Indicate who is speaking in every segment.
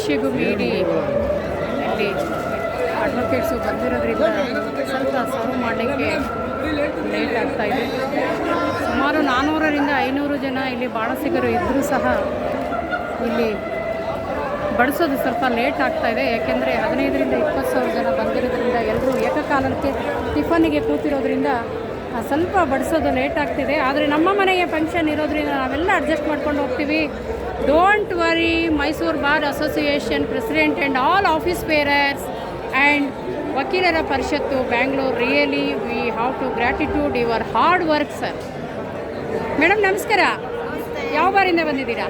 Speaker 1: ನಿರೀಕ್ಷೆಗೂ ಮೀರಿ ಇಲ್ಲಿ ಅಡ್ವೊಕೇಟ್ಸು ಬಂದಿರೋದ್ರಿಂದ ಸ್ವಲ್ಪ ಸರ್ವ್ ಮಾಡಲಿಕ್ಕೆ ಲೇಟ್ ಇದೆ. ಸುಮಾರು ನಾನ್ನೂರರಿಂದ ಐನೂರು ಜನ ಇಲ್ಲಿ ಬಾಣಸಿಗರು ಇದ್ದರೂ ಸಹ ಇಲ್ಲಿ ಬಡಿಸೋದು ಸ್ವಲ್ಪ ಲೇಟ್ ಆಗ್ತಾ ಇದೆ. ಯಾಕೆಂದರೆ ಹದಿನೈದರಿಂದ ಇಪ್ಪತ್ತು ಸಾವಿರ ಜನ ಬಂದಿರೋದ್ರಿಂದ ಎಲ್ಲರೂ ಏಕಕಾಲಕ್ಕೆ ಟಿಫನ್ನಿಗೆ ಕೂತಿರೋದ್ರಿಂದ ಸ್ವಲ್ಪ ಬಡಿಸೋದು ಲೇಟ್ ಆಗ್ತಿದೆ. ಆದರೆ ನಮ್ಮ ಮನೆಗೆ ಫಂಕ್ಷನ್ ಇರೋದ್ರಿಂದ ನಾವೆಲ್ಲ ಅಡ್ಜಸ್ಟ್ ಮಾಡ್ಕೊಂಡು ಹೋಗ್ತೀವಿ. Don't worry Mysuru bar association president and all office bearers and ವಕೀಲರ ಪರಿಷತ್ತು Bangalore really we have to gratitude your hard work sir madam ನಮಸ್ಕಾರ ಯಾವ ಬಾರಿಂದ ಬಂದಿದ್ದೀರಾ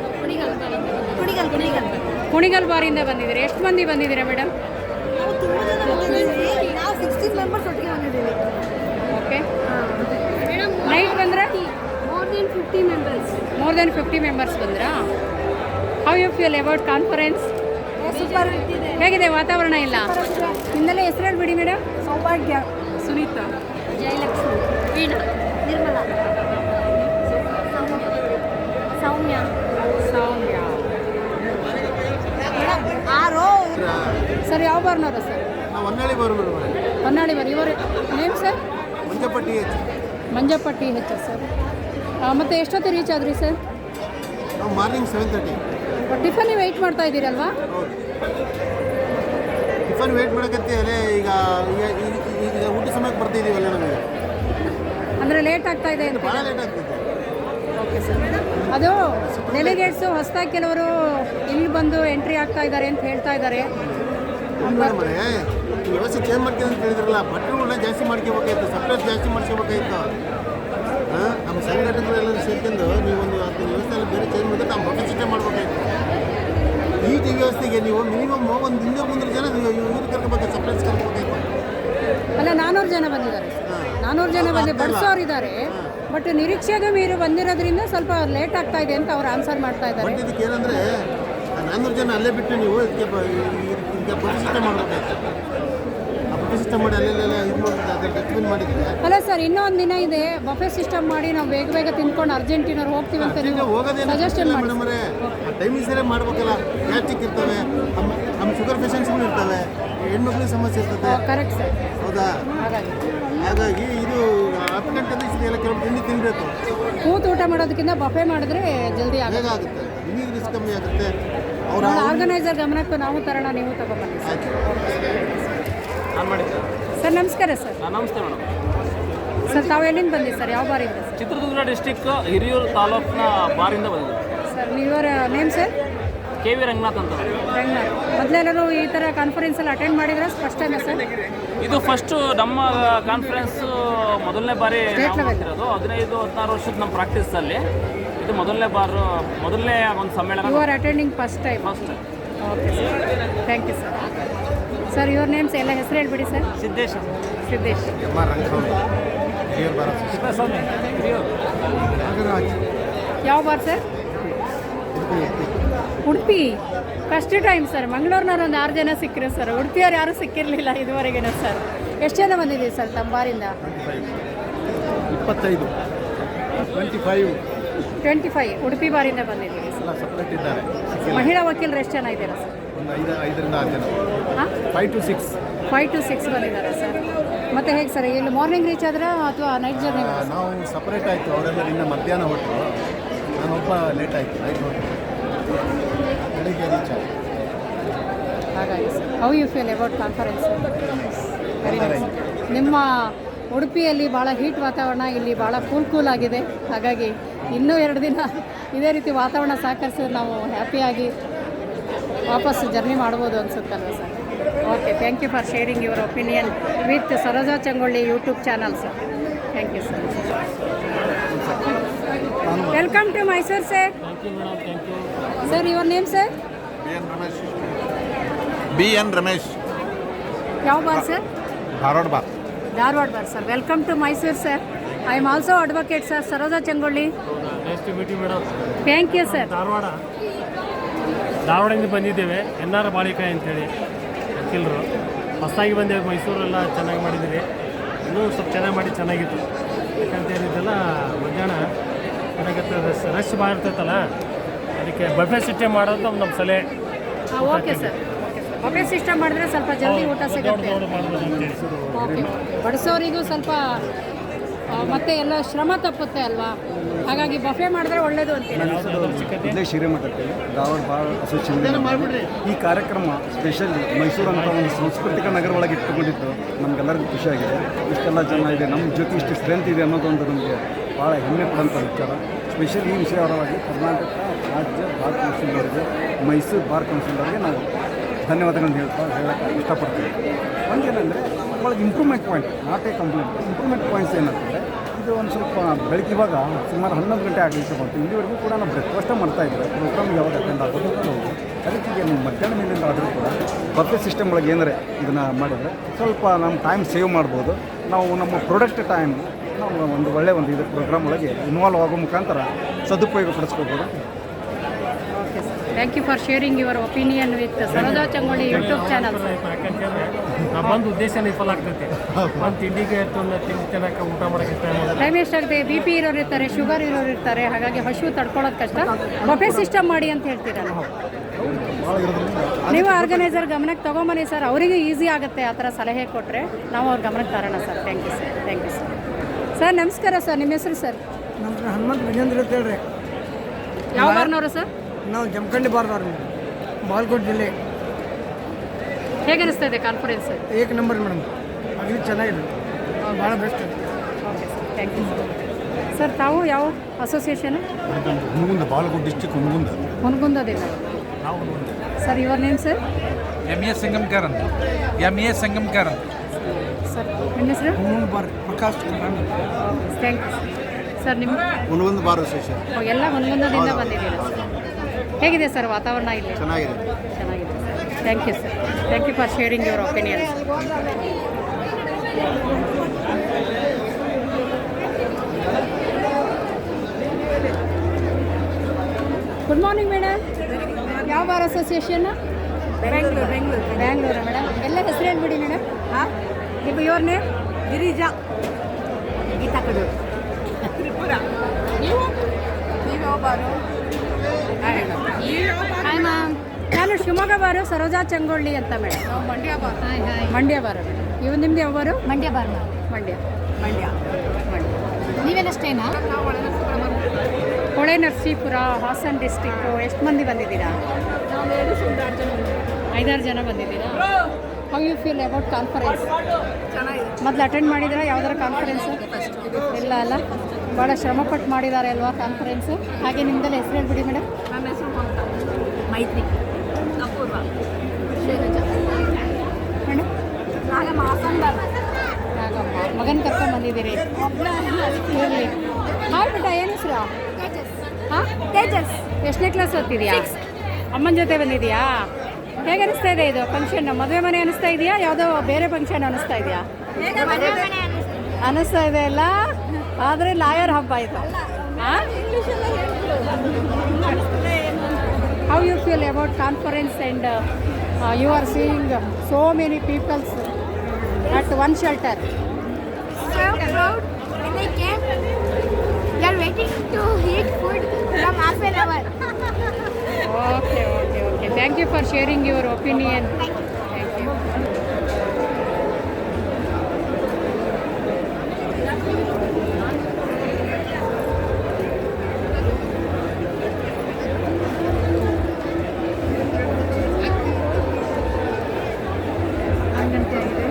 Speaker 2: ಕುಣಿಗಲ್
Speaker 1: ಬಾರಿಂದ ಬಂದಿದ್ದೀರಾ ಎಷ್ಟು ಮಂದಿ ಬಂದಿದ್ದೀರಾ ಮೇಡಮ್ ಓಕೆ ನೈಟ್ ಬಂದ್ರೆ?
Speaker 2: More then fifty members
Speaker 1: Bandra? How you feel about conference
Speaker 2: super
Speaker 1: ಹೇಗಿದೆ ವಾತಾವರಣ ಇಲ್ಲ ನಿನ್ನೆಲ್ಲ ಹೆಸರು ಹೇಳ್ಬಿಡಿ ಮೇಡಮ್.
Speaker 2: ಸೌಭಾಗ್ಯ.
Speaker 1: ಸುನೀತಾ.
Speaker 2: ಜಯಲಕ್ಷ್ಮಿ. ವೀಣಾ. ನಿರ್ಮಲಾ. ಸೌಮ್ಯ.
Speaker 1: ಸೌಮ್ಯ. ಸರ್ ಯಾವ ಬಾರ್ನವರು ಸರ್?
Speaker 3: ನಾವು ಹೊನ್ನಾಳಿ ಬರ್
Speaker 1: ಹೊನ್ನಾಳಿ ಬರ್. ಇವರು ನೇಮ್ ಸರ್?
Speaker 3: ಮಂಜಪಟ್ಟಿ ಹೆಚ್ಚು
Speaker 1: ಮಂಜಪ್ಪಟ್ಟಿ ಹೆಚ್ಚು ಸರ್. ಮತ್ತೆ ಎಷ್ಟೊತ್ತಿಗೆ ರೀಚ್ ಆದ್ರಿ ಸರ್?
Speaker 3: ಮಾರ್ನಿಂಗ್ ಸೆವೆನ್ ತರ್ಟಿ
Speaker 1: ಟಿಫನ್ನಿ ವೆಯ್ಟ್ ಮಾಡ್ತಾ ಇದ್ದೀರಲ್ವಾ?
Speaker 3: ಟಿಫನ್ ವೆಯ್ಟ್ ಮಾಡೋಕತ್ತೆ ಅಲ್ಲೇ ಈಗ ಈಗ ಊಟ ಸಮಯಕ್ಕೆ ಬರ್ತಿದ್ದೀವಲ್ಲ ನಮಗೆ.
Speaker 1: ಅಂದರೆ ಲೇಟ್ ಆಗ್ತಾ ಇದೆ ಅಂತ
Speaker 3: ಭಾಳ ಲೇಟ್ ಆಗ್ತೈತೆ
Speaker 1: ಓಕೆ ಸರ್ ಅದು ಡೆಲಿಗೇಟ್ಸು ಹೊಸದಾಗಿ ಕೆಲವರು ಇಲ್ಲಿ ಬಂದು ಎಂಟ್ರಿ ಆಗ್ತಾ ಇದ್ದಾರೆ ಅಂತ ಹೇಳ್ತಾ ಇದ್ದಾರೆ
Speaker 3: ಮೇಡಮರೇ ವ್ಯವಸ್ಥೆ ಚೇಂಜ್ ಮಾಡ್ಕೊಂಡು ಅಂತ ಹೇಳಿದ್ರಲ್ಲ ಭಟ್ರುಗಳನ್ನ ಜಾಸ್ತಿ ಮಾಡ್ಕೋಬೇಕಾಯ್ತು ಸಪ್ರೇಟ್ ಜಾಸ್ತಿ ಮಾಡ್ಕೋಬೇಕಾಯ್ತು. ನಮ್ಮ ಸಂಘಟನೆಗಳೆಲ್ಲ ಸೇರ್ಕೊಂಡು ನೀವೊಂದು ಹತ್ತು ವ್ಯವಸ್ಥೆ ಎಲ್ಲ ಬೇರೆ ಚೇಂಜ್ ಮಾಡಿದ್ರೆ ನಾವು ಮೊಬೈಲ್ ಸಿಸ್ಟಮ್ ಮಾಡ್ಬೇಕಾಯ್ತು. ಈ ಟಿ ವ್ಯವಸ್ಥೆಗೆ ನೀವು ಮಿನಿಮಮ್ ಒಂದು ಹಿಂದೆ ಮುನ್ನೂರು ಜನ ನೀವು ಇವ್ರು ಕರ್ಕೋಬೇಕು ಸಪ್ರೇಟ್ಸ್ ಕರ್ಕೋಬೇಕಾಯ್ತು.
Speaker 1: ಅಲ್ಲ ನಾನ್ನೂರು ಜನ ಬಂದಿದ್ದಾರೆ. ನಾನ್ನೂರು ಜನ ಬಂದು ಬಡಿಸೋರು ಇದ್ದಾರೆ ಬಟ್ ನಿರೀಕ್ಷೆಗೆ ಮೀರಿ ಬಂದಿರೋದ್ರಿಂದ ಸ್ವಲ್ಪ ಲೇಟ್ ಆಗ್ತಾ ಇದೆ ಅಂತ ಅವ್ರು ಆನ್ಸರ್ ಮಾಡ್ತಾ ಇದ್ದಾರೆ.
Speaker 3: ಬಟ್ ಇದಕ್ಕೆ ಏನಂದ್ರೆ ನಾನೂರು ಜನ ಅಲ್ಲೇ ಬಿಟ್ಟು ನೀವು ಇದಕ್ಕೆ ಇದಕ್ಕೆ ಮಾಡಬೇಕಾಯ್ತು. ಸಿಸ್ಟಮ್ ಮಾಡಿ ಅಲ್ಲೆಲ್ಲ ಇದು ಅದಕ್ಕೆ ಮಾಡಿದ್ರೆ
Speaker 1: ಅಲ್ಲ ಸರ್ ಇನ್ನೂ ಒಂದು ದಿನ ಇದೆ. ಬಫೆ ಸಿಸ್ಟಮ್ ಮಾಡಿ ನಾವು ಬೇಗ ಬೇಗ ತಿನ್ಕೊಂಡು ಅರ್ಜೆಂಟಿನವ್ರು ಹೋಗ್ತೀವಿ ಅಂತ ನೀವು
Speaker 3: ಹೋಗೋದೇನು
Speaker 1: ಸಜೆಷನ್ ಮಾಡಿ.
Speaker 3: ಮೇಡಮರೇ ಟೈಮಿಂಗ್ ಸರಿ ಮಾಡ್ಬೇಕಲ್ಲ. ಗ್ಯಾಸ್ಟ್ರಿಕ್ ಇರ್ತವೆ ನಮ್ಮ ಶುಗರ್ ಪೇಷಂಟ್ಸ್ಗಳು ಇರ್ತವೆ ಹೆಣ್ಮಕ್ಳಿಗೆ ಸಮಸ್ಯೆ ಇರ್ತದೆ.
Speaker 1: ಕರೆಕ್ಟ್ ಸರ್
Speaker 3: ಹೌದಾ?
Speaker 1: ಹಾಗಾಗಿ.
Speaker 3: ಇದು ಹತ್ತು ಗಂಟೆ ಎಲ್ಲ ಕೆಲವು ತಿಂಡಿ ತಿನ್ನಬೇಕು
Speaker 1: ಕೂತು ಊಟ ಮಾಡೋದಕ್ಕಿಂತ ಬಫೆ ಮಾಡಿದ್ರೆ ಜಲ್ದಿ ಆಗುತ್ತೆ.
Speaker 3: ನಿಮಗೆ ರಿಸ್ಕ್ ಕಮ್ಮಿ ಆಗುತ್ತೆ. ಅವ್ರ
Speaker 1: ಆರ್ಗನೈಸರ್ ಗಮನಕ್ಕೆ ನಾವು ತರೋಣ ನೀವು
Speaker 3: ಆಯ್ತು.
Speaker 4: ನಾನು ಮಾಡಿದ್ದೆ.
Speaker 1: ಸರ್ ನಮಸ್ಕಾರ ಸರ್.
Speaker 4: ನಮಸ್ತೆ ಮೇಡಮ್.
Speaker 1: ಸರ್ ತಾವು ಎಲ್ಲಿಂದ ಬಂದಿ ಸರ್? ಯಾವ ಬಾರಿಂದ ಸರ್?
Speaker 4: ಚಿತ್ರದುರ್ಗ ಡಿಸ್ಟಿಕ್ ಹಿರಿಯೂರು ತಾಲೂಕಿನ ಬಾರಿಂದ ಬಂದಿದ್ದೆ.
Speaker 1: Sir ನೀವರ name sir?
Speaker 4: K V Ranganath ಅಂತ
Speaker 1: ರಂಗನಾಥ್. ಮೊದಲೆಲ್ಲರೂ ಈ ಥರ ಕಾನ್ಫರೆನ್ಸ್ ಎಲ್ಲ ಅಟೆಂಡ್ ಮಾಡಿದ್ರೆ? First time sir?
Speaker 4: ಇದು ಫಸ್ಟು ನಮ್ಮ ಕಾನ್ಫರೆನ್ಸ್ ಮೊದಲನೇ ಬಾರಿ
Speaker 1: ಇರೋದು
Speaker 4: ನಾವು ಹದಿನೈದು ಹದಿನಾರು ವರ್ಷದ ನಮ್ಮ ಪ್ರಾಕ್ಟೀಸಲ್ಲಿ ಇದು ಮೊದಲನೇ ಬಾರು ಮೊದಲನೇ ಒಂದು ಸಮ್ಮೇಳನ.
Speaker 1: You are attending first time
Speaker 4: first
Speaker 1: okay sir thank you sir sir your names ಎಲ್ಲ ಹೆಸರು ಹೇಳ್ಬಿಡಿ sir.
Speaker 4: Siddesh
Speaker 1: Siddesh.
Speaker 3: M R Rangaswamy. Hiriyur ಬರೋ
Speaker 4: ಕೃಷ್ಣಸ್ವಾಮಿ ಹಿರಿಯೂರು.
Speaker 3: ನಾಗರಾಜ್.
Speaker 1: ಯಾವ bar sir? Udupi. First time sir ಮಂಗಳೂರಿನವ್ರು ಒಂದು ಆರು ಜನ ಸಿಕ್ಕರು ಸರ್. ಉಡುಪಿಯವ್ರು ಯಾರೂ ಸಿಕ್ಕಿರಲಿಲ್ಲ ಇದುವರೆಗಿನ ಸರ್. ಎಷ್ಟು ಜನ ಬಂದಿದ್ದೀವಿ ಸರ್ ತಮ್ಮ ಬಾರಿಂದ
Speaker 3: ಇಪ್ಪತ್ತೈದು. Twenty five
Speaker 1: twenty five Udupi ಬಾರಿಂದ ಬಂದಿದ್ದೀವಿ ಸರ್.
Speaker 3: ಎಲ್ಲ ಇದ್ದಾರೆ.
Speaker 1: ಮಹಿಳಾ ವಕೀಲರು ಎಷ್ಟು ಜನ ಇದ್ದೀರಾ ಸರ್?
Speaker 3: ಒಂದು ಐದು ಐದರಿಂದ ಆರು ಜನ.
Speaker 1: ಹಾಂ?
Speaker 3: Five to six
Speaker 1: five to six ಬಂದಿದ್ದಾರೆ ಸರ್ ಮತ್ತೆ ಹೇಗೆ ಸರ್ ಇಲ್ಲಿ ಮಾರ್ನಿಂಗ್ ರೀಚ್ ಆದ್ರೆ ಅಥವಾ ನೈಟ್ ಜರ್ನಿ
Speaker 3: ನಾವು ಸಪ್ರೇಟ್ ಆಯಿತು. ಅವರೆಲ್ಲ ಇನ್ನು ಮಧ್ಯಾಹ್ನ ಹೊಟ್ಟರು ನಾನೊಬ್ಬ ಲೇಟ್ ಆಯಿತು. ನೈಟ್ ಹೊಟ್ಟು ಬೆಳಿಗ್ಗೆ ರೀಚ್ ಆಯಿತು.
Speaker 1: ಹಾಗಾಗಿ sir how you feel about conference very nice ನಿಮ್ಮ ಉಡುಪಿಯಲ್ಲಿ ಭಾಳ ಹೀಟ್ ವಾತಾವರಣ ಇಲ್ಲಿ ಭಾಳ ಕೂಲ್ ಕೂಲ್ ಆಗಿದೆ. ಹಾಗಾಗಿ ಇನ್ನೂ ಎರಡು ದಿನ ಇದೇ ರೀತಿ ವಾತಾವರಣ ಸಹಕರಿಸಿದ್ರೆ ನಾವು ಹ್ಯಾಪಿಯಾಗಿ ವಾಪಸ್ ಜರ್ನಿ ಮಾಡ್ಬೋದು ಅನ್ಸುತ್ತಲ್ವ sir? Okay thank you for sharing your opinion with Saroja Changolli YouTube channel sir thank you sir welcome to Mysuru sir sir your name sir
Speaker 3: B N Ramesh
Speaker 1: ಯಾವ bar sir
Speaker 3: Dharwad bar
Speaker 1: Dharwad bar sir welcome to Mysuru sir I am also advocate sir Saroja Changolli thank you sir
Speaker 5: Dharwad ಧಾರವಾಡದಿಂದ ಬಂದಿದ್ದೇವೆ. N R ಬಾಳಿಕಾಯಿ ಅಂತೇಳಿ ವಕೀಲರು. ಹೊಸದಾಗಿ ಬಂದೇವೆ ಮೈಸೂರೆಲ್ಲ ಚೆನ್ನಾಗಿ ಮಾಡಿದ್ದೀವಿ ಇನ್ನೂ ಸ್ವಲ್ಪ ಚೆನ್ನಾಗಿ ಮಾಡಿ ಚೆನ್ನಾಗಿತ್ತು. ಯಾಕಂತ ಹೇಳಿದ್ದೆಲ್ಲ ಮಧ್ಯಾಹ್ನ ಏನಾಗುತ್ತೆ ರಶ್ ರಶ್ ಭಾಳ ಇರ್ತೈತಲ್ಲ ಅದಕ್ಕೆ ಬಫೆ ಸಿಸ್ಟಮ್ ಮಾಡೋದು ನಮ್ಮ ನಮ್ಮ ಸಲಹೆ.
Speaker 1: Okay sir. ಬಫೆ ಸಿಸ್ಟಮ್ ಮಾಡಿದ್ರೆ ಸ್ವಲ್ಪ ಜಲ್ದಿ ಊಟ ಸಿಗುತ್ತೆ. ಓಕೆ ಬಡಿಸೋರಿಗೂ ಸ್ವಲ್ಪ ಮತ್ತೆ ಎಲ್ಲ ಶ್ರಮ ತಪ್ಪುತ್ತೆ ಅಲ್ವಾ? ಹಾಗಾಗಿ ಬಫೆ ಮಾಡಿದ್ರೆ ಒಳ್ಳೇದು ಅಂತೀನಿ
Speaker 6: ಇಲ್ಲೇ ಹಿರೇಮಠಕ್ಕೆ ಧಾರವಾಡ ಬಾರ್ ಅಸೋಸಿಯೇಷನ್ ಈ ಕಾರ್ಯಕ್ರಮ ಸ್ಪೆಷಲ್ ಮೈಸೂರು ಅಂತ ಒಂದು ಸಾಂಸ್ಕೃತಿಕ ನಗರ ಒಳಗೆ ಇಟ್ಟುಕೊಂಡಿದ್ದು ನಮಗೆಲ್ಲರಿಗೂ ಖುಷಿಯಾಗಿದೆ ಇಷ್ಟೆಲ್ಲ ಜನ ಇದೆ. ನಮ್ಮ ಜೊತೆ ಇಷ್ಟು ಸ್ಟ್ರೆಂತ್ ಇದೆ ಅನ್ನೋದೊಂದು ನಮಗೆ ಭಾಳ ಹೆಮ್ಮೆ ಪಡೋಂಥ ವಿಚಾರ. ಸ್ಪೆಷಲಿ ಈ ವಿಷಯವಾಗಿ ಕರ್ನಾಟಕ ರಾಜ್ಯ ಬಾರ್ ಅವರಿಗೆ ಮೈಸೂರು ಬಾರ್ ಕೌನ್ಸಿಲರ್ಗೆ ನಾವು ಧನ್ಯವಾದಗಳನ್ನು ಹೇಳ್ತಾ ಹೇಳಕ್ಕೆ ಇಷ್ಟಪಡ್ತೀವಿ ಒಂದೇನೆಂದರೆ ಒಳಗೆ improvement point not a complaint improvement points ಏನಂತಂದರೆ ಇದು ಒಂದು ಸ್ವಲ್ಪ ಬೆಳಗ್ಗೆ ಇವಾಗ ಸುಮಾರು ಹನ್ನೊಂದು ಗಂಟೆ ಆಗಲಿಕ್ಕೆ ಬಂತು. ಇಲ್ಲಿವರೆಗೂ ಕೂಡ ನಾವು ಬ್ರೇಕ್ಫಾಸ್ಟೇ ಮಾಡ್ತಾ ಇದ್ವಿ. ಪ್ರೋಗ್ರಾಮ್ ಯಾವಾಗ ಅಟೆಂಡ್ ಆಗೋದು ಅದಕ್ಕೆ ಈಗ ಮಧ್ಯಾಹ್ನ ಮೇಲಿಂದ ಆದರೂ ಕೂಡ ಬಫೆ ಸಿಸ್ಟಮ್ ಒಳಗೆ ಏನಾರೆ ಇದನ್ನು ಮಾಡಿದರೆ ಸ್ವಲ್ಪ ನಮ್ಮ ಟೈಮ್ ಸೇವ್ ಮಾಡ್ಬೋದು. ನಾವು ನಮ್ಮ ಪ್ರೊಡಕ್ಟ್ ಟೈಮ್ ನಾವು ಒಂದು ಒಳ್ಳೆಯ ಒಂದು ಇದು ಪ್ರೋಗ್ರಾಮ್ ಒಳಗೆ ಇನ್ವಾಲ್ವ್ ಆಗೋ ಮುಖಾಂತರ ಸದುಪಯೋಗ ಪಡಿಸ್ಕೋಬೋದು.
Speaker 1: Thank you for sharing your opinion with Saroja Changoli YouTube channel
Speaker 5: ಯಾಕಂತಂದ್ರೆ ನಾ ಬಂದು ಉದ್ದೇಶ ವಿಫಲ ಆಗ್ತೈತಿ. ಒಂದು ತಿಂಡಿಗೆ ತಿನ್ನಕ್ಕೆ ಊಟ ಮಾಡೋಕೆ ಇಷ್ಟ ಆಗೋದು
Speaker 1: ಟೈಮ್ ಎಷ್ಟಾಗುತ್ತೆ ಬಿ ಪಿ ಇರೋರು ಇರ್ತಾರೆ ಶುಗರ್ ಇರೋರು ಇರ್ತಾರೆ ಹಾಗಾಗಿ ಹಶು ತಡ್ಕೊಳ್ಳೋದು ಕಷ್ಟ. ಬಫೆ ಸಿಸ್ಟಮ್ ಮಾಡಿ ಅಂತ ಹೇಳ್ತೀರಾ ನೀವು? ಆರ್ಗನೈಸರ್ ಗಮನಕ್ಕೆ ತೊಗೊಂಬನ್ನಿ ಸರ್. ಅವರಿಗೆ ಈಸಿ ಆಗುತ್ತೆ ಆ ಥರ ಸಲಹೆ ಕೊಟ್ಟರೆ ನಾವು ಅವ್ರ ಗಮನಕ್ಕೆ ತರೋಣ sir. Thank you sir thank you sir sir ನಮಸ್ಕಾರ ಸರ್. ನಿಮ್ಮ ಹೆಸರು ಸರ್?
Speaker 7: ನಮ್ಮ ಹನುಮಂತ ವಿಜೇಂದ್ರ ಅಂತ ಹೇಳ್ರಿ.
Speaker 1: ಯಾವ ಬಾರ್ನವರು ಸರ್?
Speaker 7: ನಾವು ಜಮಖಂಡಿ ಬಾರ್ದವ್ರು ಬಾಲ್ಕೋಟ್ ಜಿಲ್ಲೆ.
Speaker 1: ಹೇಗೆ ಅನಿಸ್ತಾ ಇದೆ ಕಾನ್ಫರೆನ್ಸ್
Speaker 7: ಏಕ್ ನಂಬರ್ ಮೇಡಮ್. ಅಗಲಿ ಚೆನ್ನಾಗಿದೆ. ಭಾಳ best
Speaker 1: okay sir thank you sir ತಾವು ಯಾವ association
Speaker 3: Hungund Balakot district Hungund
Speaker 1: ಹೊನಗುಂದದಿಂದ sir your name sir?
Speaker 8: M A Sangamkaran M A Sangamkaran
Speaker 1: sir ನಿಮ್ಮ ಹೆಸರು?
Speaker 7: Bar Prakash.
Speaker 1: Thank you sir ನಿಮ್ಮ
Speaker 3: ಹುನಗುಂದ ಬಾರ್ ಅಸೋಸಿಯೇಷನ್
Speaker 1: ಎಲ್ಲ ಹುನಗುಂದದಿಂದ ಬಂದಿದ್ದೀರಾ ಸರ್? ಹೇಗಿದೆ ಸರ್ ವಾತಾವರಣ ಇಲ್ಲಿ?
Speaker 3: ಚೆನ್ನಾಗಿದೆ.
Speaker 1: ಚೆನ್ನಾಗಿದೆ sir. Thank you sir thank you for sharing your opinion good morning madam ಯಾವ bar association
Speaker 2: Bengaluru Bengaluru
Speaker 1: Bangalore madam ಎಲ್ಲ ಹೆಸರು ಹೇಳ್ಬಿಡಿ ಮೇಡಮ್
Speaker 2: ಹಾಂ?
Speaker 1: ನಿಮ್ಮ ಯುವರ್ ನೇಮ್
Speaker 2: ಗಿರಿಜಾ. ಗೀತಾ ಕಡೂರು. ತ್ರಿಪುರ. ನೀವು? ನೀವು ಯಾವ ಬಾರು
Speaker 1: ಹಾಯ್ ಮ್ಯಾಮ್ ನಾನು ಶಿವಮೊಗ್ಗ ಬಾರು ಸರೋಜಾ ಚಂಗೊಳ್ಳಿ ಅಂತ madam
Speaker 2: Mandya bar.
Speaker 1: Mandya bar ಇವು ನಿಮ್ದು ಯಾವ ಬಾರು
Speaker 2: ಮಂಡ್ಯ ಬಾರ್
Speaker 1: ಮಂಡ್ಯ.
Speaker 2: ಮಂಡ್ಯ.
Speaker 1: ಮಂಡ್ಯ.
Speaker 2: ನೀವೇನಷ್ಟೇನಾ
Speaker 1: ಹೊಳೆ ನರಸೀಪುರ ಹಾಸನ್ ಡಿಸ್ಟಿಕ್ಕು ಎಷ್ಟು ಮಂದಿ ಬಂದಿದ್ದೀರಾ? ಐದಾರು ಜನ ಬಂದಿದ್ದೀರಾ? How you feel about conference ಮೊದಲು ಅಟೆಂಡ್ ಮಾಡಿದ್ದೀರಾ? ಯಾವ್ದಾರ ಕಾನ್ಫರೆನ್ಸ್ ಇಲ್ಲ ಅಲ್ಲ. ಭಾಳ ಶ್ರಮಪಟ್ಟು ಮಾಡಿದ್ದಾರೆ ಅಲ್ವಾ ಕಾನ್ಫರೆನ್ಸು ಹಾಗೆ ನಿಮ್ದೆಲ್ಲ ಹೆಸರು ಹೇಳ್ಬಿಡಿ ಮೇಡಮ್
Speaker 2: ಮೈತ್ರಿ. ಅಪೂರ್ವ. ಮಗನ್
Speaker 1: ಮೇಡಮ್
Speaker 2: ನಾಗಮ್ಮ ಹಾಸನ್ ಬಾರು
Speaker 1: ನಾಗಮ್ಮ ಮಗನ ಕರ್ಕೊಂಡು ಬಂದಿದ್ದೀರಿ. ಮಾಡ್ಬಿಟ್ಟ ಏನು ಹೆಸರು? ಹಾಂ?
Speaker 2: ತೇಜಸ್.
Speaker 1: ಎಷ್ಟನೇ ಕ್ಲಾಸ್ ಓದ್ತಿದ್ಯಾ? ಅಮ್ಮನ ಜೊತೆ ಬಂದಿದ್ಯಾ? ಹೇಗೆ ಅನಿಸ್ತಾ ಇದೆ ಇದು? ಫಂಕ್ಷನ್ ಮದುವೆ ಮನೆ ಅನಿಸ್ತಾ ಇದೆಯಾ? ಯಾವುದೋ ಬೇರೆ ಫಂಕ್ಷನ್ ಅನಿಸ್ತಾ ಇದೆಯಾ? ಅನಿಸ್ತಾ ಇದೆ. ಅಲ್ಲ? ಆದರೆ ಲಾಯರ್ ಹಬ್ಬ ಇದು. How How you feel about conference and uh, uh, you are seeing so many people at one shelter?
Speaker 9: So proud when they came. They are waiting to eat food from half an hour.
Speaker 1: okay, okay, okay. Thank you for sharing your opinion. ಹಾಗಂತ ಇದೆ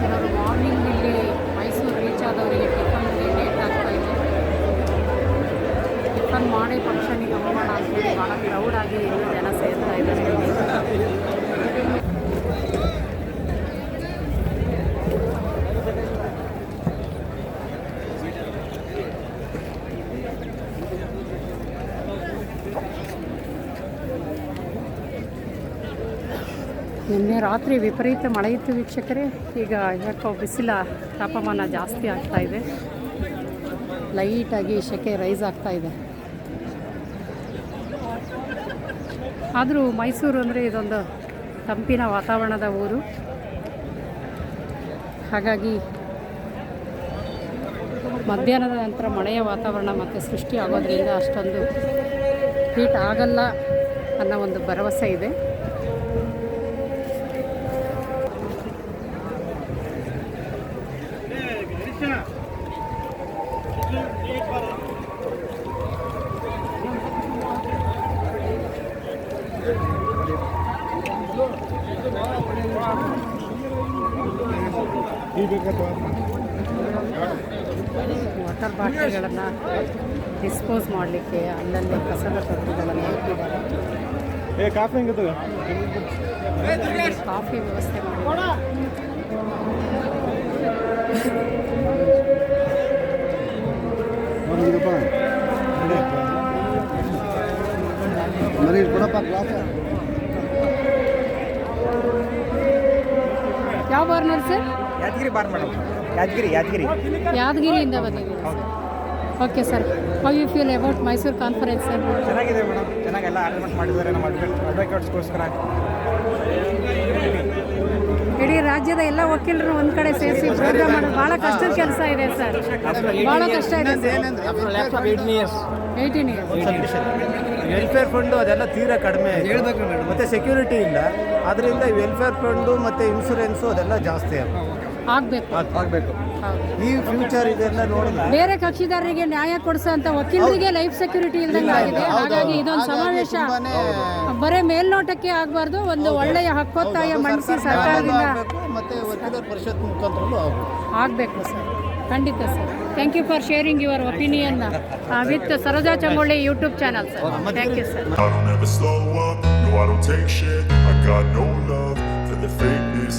Speaker 1: ಕೆಲವರು morning ಇಲ್ಲಿ Mysore reach ಆದವರಿಗೆ ಟಿಫನ್ಗೆ late ಆಗ್ತಾ ಇದೆ tiffin ಮಾಡಿ ಫಂಕ್ಷನಿಗೆ ಹೋಗೋಣ ಅಂತೇಳಿ ಭಾಳ ಕ್ರೌಡ್ ಆಗಿ ಇನ್ನೂ ಜನ ಸೇರ್ತಾ ಇದ್ದಾರೆ ಇಲ್ಲಿ ನಿನ್ನೆ ರಾತ್ರಿ ವಿಪರೀತ ಮಳೆ ಇತ್ತು ವೀಕ್ಷಕರೇ. ಈಗ ಯಾಕೋ ಬಿಸಿಲ ತಾಪಮಾನ ಜಾಸ್ತಿ ಆಗ್ತಾ ಇದೆ. ಲೈಟಾಗಿ ಸೆಕೆ ರೈಸ್ ಆಗ್ತಾ ಇದೆ. ಆದರೂ ಮೈಸೂರು ಅಂದರೆ ಇದೊಂದು ತಂಪಿನ ವಾತಾವರಣದ ಊರು. ಹಾಗಾಗಿ ಮಧ್ಯಾಹ್ನದ ನಂತರ ಮಳೆಯ ವಾತಾವರಣ ಮತ್ತು ಸೃಷ್ಟಿ ಆಗೋದ್ರಿಂದ ಅಷ್ಟೊಂದು ಹೀಟ್ ಆಗಲ್ಲ ಅನ್ನೋ ಒಂದು ಭರವಸೆ ಇದೆ. ವಾಟರ್ ಬಾಟ್ಲಿಗಳನ್ನು ಡಿಸ್ಪೋಸ್ ಮಾಡಲಿಕ್ಕೆ ಅಲ್ಲಲ್ಲಿ ಕಸದ ತೊಟ್ಟಿಗಳನ್ನು ಇಟ್ಟಿದ್ದಾರೆ.
Speaker 5: ಏ ಕಾಫಿ ಹೆಂಗದು
Speaker 1: ಇಲ್ಲಿ ಕಾಫಿ ವ್ಯವಸ್ಥೆ
Speaker 6: ಮಾಡಿ. ಕೊಡಪ್ಪ
Speaker 1: ಯಾವ ಬಾರ್ನರ್ sir?
Speaker 7: Yadgir bar madam. Yadgir Yadgir.
Speaker 1: ಯಾದಗಿರಿಯಿಂದ ಬಂದಿದ್ದೀವಿ. Okay sir. How you feel about Mysuru conference sir
Speaker 7: ಚೆನ್ನಾಗಿದೆ ಮೇಡಮ್. ಚೆನ್ನಾಗೆಲ್ಲ ಅರೇಂಜ್ಮೆಂಟ್ ಮಾಡಿದ್ದಾರೆ ನಮ್ಮ ಅಡ್ವೊಕೇಟ್ ಅಡ್ವೊಕೇಟ್ಸ್ಗೋಸ್ಕರ
Speaker 1: ಇಡೀ ರಾಜ್ಯದ ಎಲ್ಲ ವಕೀಲರು ಒಂದು ಕಡೆ ಸೇರಿಸಿ ಪ್ರೋಗ್ರಾಮ್ ಮಾಡೋದು ಭಾಳ ಕಷ್ಟದ ಕೆಲಸ ಇದೆ ಸರ್ ಭಾಳ ಕಷ್ಟ ಇದೆ. ಏಯ್ಟೀನ್ ಇಯರ್ಸ್
Speaker 3: ವೆಲ್ಫೇರ್ ಫಂಡು ಅದೆಲ್ಲ ತೀರಾ ಕಡಿಮೆ ಮತ್ತೆ ಸೆಕ್ಯೂರಿಟಿ ಇಲ್ಲ. ಅದರಿಂದ ವೆಲ್ಫೇರ್ ಫಂಡು ಮತ್ತೆ ಇನ್ಶೂರೆನ್ಸು ಅದೆಲ್ಲ ಜಾಸ್ತಿ
Speaker 1: ಆಗಬೇಕು.
Speaker 3: ಆಗಬೇಕು. ಈ ಫ್ಯೂಚರ್ ಇದೆಲ್ಲ ನೋಡಿದ್ರೆ
Speaker 1: ಬೇರೆ ಕಕ್ಷಿದಾರರಿಗೆ ನ್ಯಾಯ ಕೊಡಿಸೋಂಥ ವಕೀಲರಿಗೆ ಲೈಫ್ ಸೆಕ್ಯೂರಿಟಿ ಇಲ್ದಂಗೆ ಆಗಿದೆ. ಹಾಗಾಗಿ ಇದೊಂದು ಸಮಾವೇಶ. ಬರೇ ಮೇಲ್ನೋಟಕ್ಕೆ ಆಗಬಾರ್ದು ಒಂದು ಒಳ್ಳೆಯ ಹಕ್ಕೊತ್ತಾಯ ಮಂಡಿಸಿ ಸರ್ಕಾರದಿಂದ
Speaker 3: ಮತ್ತೆ ವಕೀಲರ ಪರಿಷತ್ ಮುಖಾಂತರಲ್ಲೂ ಆಗಬೇಕು.
Speaker 1: ಸರ್. ಖಂಡಿತ sir. Thank you for sharing your opinion with Saroja Changolli YouTube channel sir thank you sir
Speaker 10: I don't ever slow up, no I don't take shit. I got no love for the fakeness.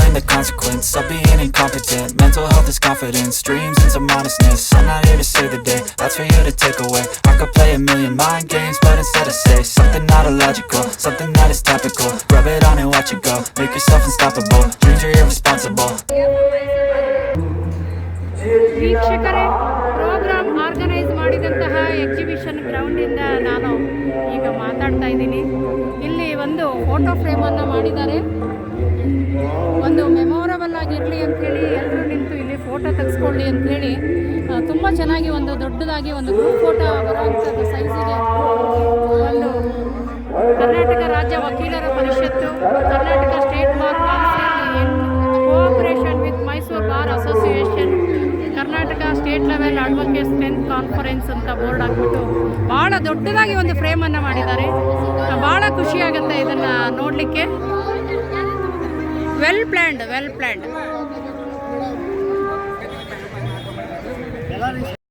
Speaker 11: consequence of being incompetent Mental health is confidence, dreams some modestness I'm not here to save the day, that's for you to take away I could play a million mind games, but instead I say Something not illogical, something that is topical Rub it on and watch it go, make yourself unstoppable Dreams are irresponsible
Speaker 1: ವೀಕ್ಷಕರೇ program organise ಮಾಡಿದಂತಹ exhibition ಗ್ರೌಂಡಿಂದ ನಾನು ಈಗ ಮಾತಾಡ್ತಾ ಇದ್ದೀನಿ ಇಲ್ಲಿ ಒಂದು photo ಫ್ರೇಮನ್ನು ಮಾಡಿದ್ದಾರೆ ಒಂದು ಮೆಮೊರಬಲ್ ಆಗಿರಲಿ ಅಂಥೇಳಿ ಎಲ್ಲರೂ ನಿಂತು ಇಲ್ಲಿ ಫೋಟೋ ತೆಗೆಸ್ಕೊಳ್ಳಿ ಅಂಥೇಳಿ ತುಂಬ ಚೆನ್ನಾಗಿ ಒಂದು ದೊಡ್ಡದಾಗಿ ಒಂದು ಗ್ರೂಪ್ ಫೋಟೋ ಬರುವಂಥದ್ದು ಸೈಜಿಗೆ ಒಂದು ಕರ್ನಾಟಕ ರಾಜ್ಯ ವಕೀಲರ ಪರಿಷತ್ತು, Karnataka state bar council cooperation with Mysuru bar association Karnataka state level advocate strength conference ಅಂತ ಬೋರ್ಡ್ ಹಾಕ್ಬಿಟ್ಟು ಭಾಳ ದೊಡ್ಡದಾಗಿ ಒಂದು ಫ್ರೇಮನ್ನು ಮಾಡಿದ್ದಾರೆ. ಭಾಳ ಖುಷಿಯಾಗುತ್ತೆ ಇದನ್ನು ನೋಡಲಿಕ್ಕೆ. well planned well planned.